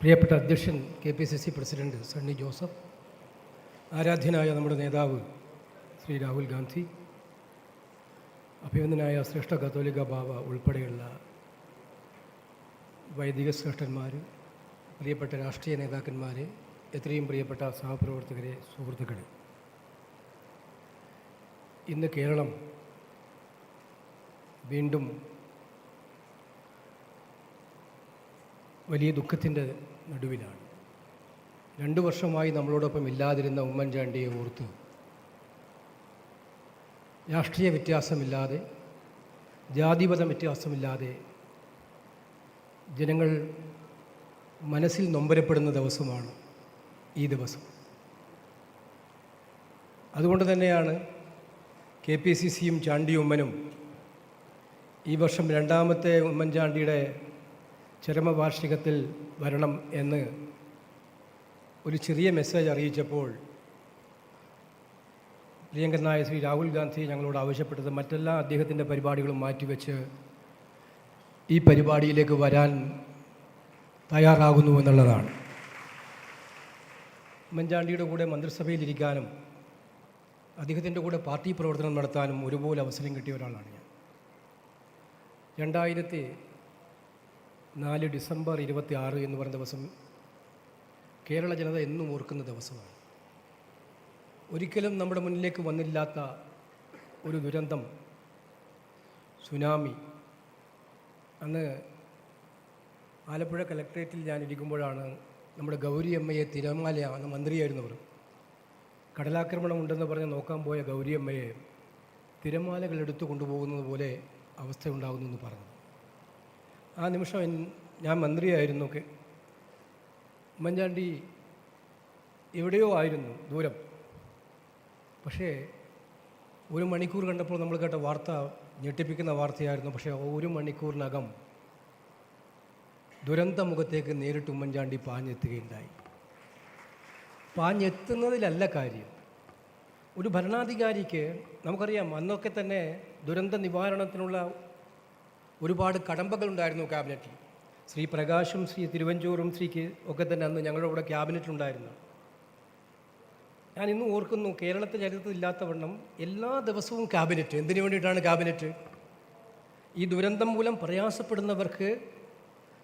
പ്രിയപ്പെട്ട അധ്യക്ഷൻ K P C C president Sunny Joseph ആരാധ്യനായ നമ്മുടെ നേതാവ് ശ്രീ രാഹുൽ ഗാന്ധി അഭിനന്ദനായ ശ്രേഷ്ഠ കത്തോലിക ബാബ ഉൾപ്പെടെയുള്ള വൈദിക ശ്രേഷ്ഠന്മാർ പ്രിയപ്പെട്ട രാഷ്ട്രീയ നേതാക്കന്മാരെ എത്രയും പ്രിയപ്പെട്ട സഹപ്രവർത്തകരെ സുഹൃത്തുക്കളെ. ഇന്ന് കേരളം വീണ്ടും വലിയ ദുഃഖത്തിന്റെ നടുവിലാണ്. രണ്ടു വർഷമായി നമ്മളോടൊപ്പം ഇല്ലാതിരുന്ന ഉമ്മൻചാണ്ടിയെ ഓർത്ത് രാഷ്ട്രീയ വ്യത്യാസമില്ലാതെ ജാതിപത വ്യത്യാസമില്ലാതെ ജനങ്ങൾ മനസ്സിൽ നൊമ്പരപ്പെടുന്ന ദിവസമാണ് ഈ ദിവസം. അതുകൊണ്ട് തന്നെയാണ് കെ പി സി സിയും ചാണ്ടി ഉമ്മനും ഈ വർഷം രണ്ടാമത്തെ ഉമ്മൻചാണ്ടിയുടെ ചരമവാർഷികത്തിൽ വരണം എന്ന് ഒരു ചെറിയ മെസ്സേജ് അറിയിച്ചപ്പോൾ പ്രിയങ്കരനായ ശ്രീ രാഹുൽ ഗാന്ധി ഞങ്ങളോട് ആവശ്യപ്പെട്ടത് മറ്റെല്ലാ അദ്ദേഹത്തിന്റെ പരിപാടികളും മാറ്റിവെച്ച് ഈ പരിപാടിയിലേക്ക് വരാൻ തയ്യാറാകുന്നു എന്നുള്ളതാണ്. ഉമ്മൻചാണ്ടിയുടെ കൂടെ മന്ത്രിസഭയിലിരിക്കാനും അദ്ദേഹത്തിന്റെ കൂടെ പാർട്ടി പ്രവർത്തനം നടത്താനും ഒരുപോലെ അവസരം കിട്ടിയ ഒരാളാണ് ഞാൻ. രണ്ടായിരത്തി നാല് ഡിസംബർ ഇരുപത്തി ആറ് എന്ന് പറയുന്ന ദിവസം കേരള ജനത എന്നും ഓർക്കുന്ന ദിവസമാണ്. ഒരിക്കലും നമ്മുടെ മുന്നിലേക്ക് വന്നില്ലാത്ത ഒരു ദുരന്തം സുനാമി. അന്ന് ആലപ്പുഴ കലക്ട്രേറ്റിൽ ഞാൻ ഇരിക്കുമ്പോഴാണ് നമ്മുടെ ഗൗരി അമ്മയെ തിരമാല അന്ന് മന്ത്രിയായിരുന്നവർ കടലാക്രമണം ഉണ്ടെന്ന് പറഞ്ഞ് നോക്കാൻ പോയ ഗൗരിയമ്മയെ തിരമാലകൾ എടുത്തു കൊണ്ടുപോകുന്നത് പോലെ അവസ്ഥ ഉണ്ടാകുന്നു എന്ന് പറഞ്ഞു. ആ നിമിഷം ഞാൻ മന്ത്രിയായിരുന്നു ഉമ്മൻചാണ്ടി എവിടെയോ ആയിരുന്നു ദൂരം. പക്ഷേ ഒരു മണിക്കൂർ കണ്ടപ്പോൾ നമ്മൾ കേട്ട വാർത്ത ഞെട്ടിപ്പിക്കുന്ന വാർത്തയായിരുന്നു. പക്ഷേ ഒരു മണിക്കൂറിനകം ദുരന്തമുഖത്തേക്ക് നേരിട്ട് ഉമ്മൻചാണ്ടി പാഞ്ഞെത്തുകയുണ്ടായി. പാഞ്ഞെത്തുന്നതിലല്ല കാര്യം. ഒരു ഭരണാധികാരിക്ക് നമുക്കറിയാം അന്നൊക്കെ തന്നെ ദുരന്ത നിവാരണത്തിനുള്ള ഒരുപാട് കടമ്പകൾ ഉണ്ടായിരുന്നു ക്യാബിനറ്റിൽ. ശ്രീ പ്രകാശും ശ്രീ തിരുവഞ്ചൂറും ശ്രീ കെ ഒക്കെ തന്നെ അന്ന് ഞങ്ങളുടെ കൂടെ ക്യാബിനറ്റിലുണ്ടായിരുന്നു. ഞാൻ ഇന്നും ഓർക്കുന്നു കേരളത്തെ ചരിത്രത്തിൽ ഇല്ലാത്തവണ്ണം എല്ലാ ദിവസവും ക്യാബിനറ്റ്. എന്തിനു വേണ്ടിയിട്ടാണ് ക്യാബിനറ്റ്? ഈ ദുരന്തം മൂലം പ്രയാസപ്പെടുന്നവർക്ക്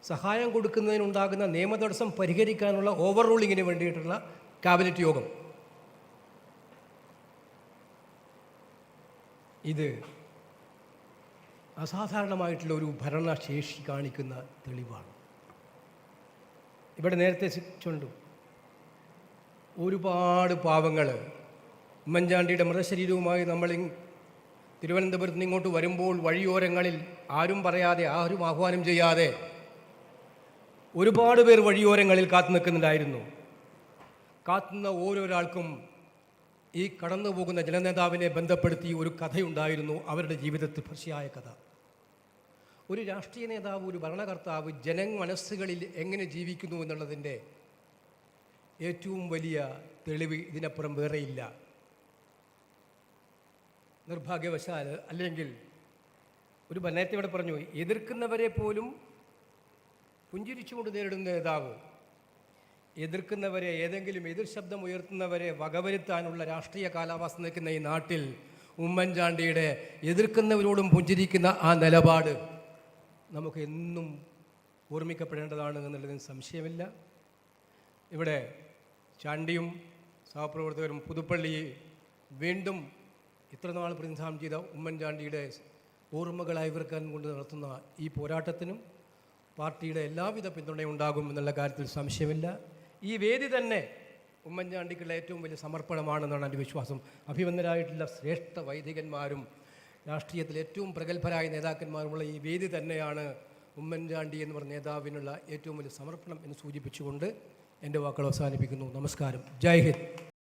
സഹായം കൊടുക്കുന്നതിനുണ്ടാകുന്ന നിയമതടസ്സം പരിഹരിക്കാനുള്ള ഓവർ റൂളിങ്ങിന് വേണ്ടിയിട്ടുള്ള ക്യാബിനറ്റ് യോഗം. ഇത് അസാധാരണമായിട്ടുള്ള ഒരു ഭരണശേഷി കാണിക്കുന്ന തെളിവാണ്. ഇവിടെ നേരത്തെ ചുണ്ടു ഒരുപാട് പാവങ്ങൾ ഉമ്മൻചാണ്ടിയുടെ മൃതശരീരവുമായി നമ്മൾ തിരുവനന്തപുരത്ത് നിന്ന് ഇങ്ങോട്ട് വരുമ്പോൾ വഴിയോരങ്ങളിൽ ആരും പറയാതെ ആരും ആഹ്വാനം ചെയ്യാതെ ഒരുപാട് പേർ വഴിയോരങ്ങളിൽ കാത്തു നിൽക്കുന്നുണ്ടായിരുന്നു. കാത്തുന്ന ഓരോരാൾക്കും ഈ കടന്നു പോകുന്ന ജനനേതാവിനെ ബന്ധപ്പെടുത്തി ഒരു കഥയുണ്ടായിരുന്നു അവരുടെ ജീവിതത്തിൽ ഭക്ഷ്യായ കഥ. ഒരു രാഷ്ട്രീയ നേതാവ് ഒരു ഭരണകർത്താവ് ജനമനസ്സുകളിൽ എങ്ങനെ ജീവിക്കുന്നു എന്നുള്ളതിന്റെ ഏറ്റവും വലിയ തെളിവ് ഇതിനപ്പുറം വേറെയില്ല. നിർഭാഗ്യവശാൽ അല്ലെങ്കിൽ ഒരു നേരത്തെ ഇവിടെ പറഞ്ഞു എതിർക്കുന്നവരെ പോലും പുഞ്ചിരിച്ചുകൊണ്ട് നേരിടുന്ന നേതാവ് എതിർക്കുന്നവരെ ഏതെങ്കിലും എതിർ ശബ്ദം ഉയർത്തുന്നവരെ വകവരുത്താനുള്ള രാഷ്ട്രീയ കാലാവസ്ഥ നിൽക്കുന്ന ഈ നാട്ടിൽ ഉമ്മൻചാണ്ടിയുടെ എതിർക്കുന്നവരോടും പുഞ്ചിരിക്കുന്ന ആ നിലപാട് നമുക്ക് എന്നും ഓർമ്മിക്കപ്പെടേണ്ടതാണ് എന്നുള്ളതിന് സംശയമില്ല. ഇവിടെ ചാണ്ടിയും സഹപ്രവർത്തകരും പുതുപ്പള്ളി വീണ്ടും ഇത്ര നാൾ പ്രതിനിധാനം ചെയ്ത ഉമ്മൻചാണ്ടിയുടെ ഓർമ്മകളായി അയവിറക്കാൻ കൊണ്ട് നടത്തുന്ന ഈ പോരാട്ടത്തിനും പാർട്ടിയുടെ എല്ലാവിധ പിന്തുണയും ഉണ്ടാകും എന്നുള്ള കാര്യത്തിൽ സംശയമില്ല. ഈ വേദി തന്നെ ഉമ്മൻചാണ്ടിക്കുള്ള ഏറ്റവും വലിയ സമർപ്പണമാണെന്നാണ് എന്റെ വിശ്വാസം. അഭിമന്യരായിട്ടുള്ള ശ്രേഷ്ഠ വൈദികന്മാരും രാഷ്ട്രീയത്തിൽ ഏറ്റവും പ്രഗത്ഭരായ നേതാക്കന്മാരുമുള്ള ഈ വേദി തന്നെയാണ് ഉമ്മൻചാണ്ടി എന്ന് പറഞ്ഞ നേതാവിനുള്ള ഏറ്റവും വലിയ സമർപ്പണം എന്ന് സൂചിപ്പിച്ചുകൊണ്ട് എന്റെ വാക്കുകൾ അവസാനിപ്പിക്കുന്നു. നമസ്കാരം. ജയ് ഹിന്ദ്.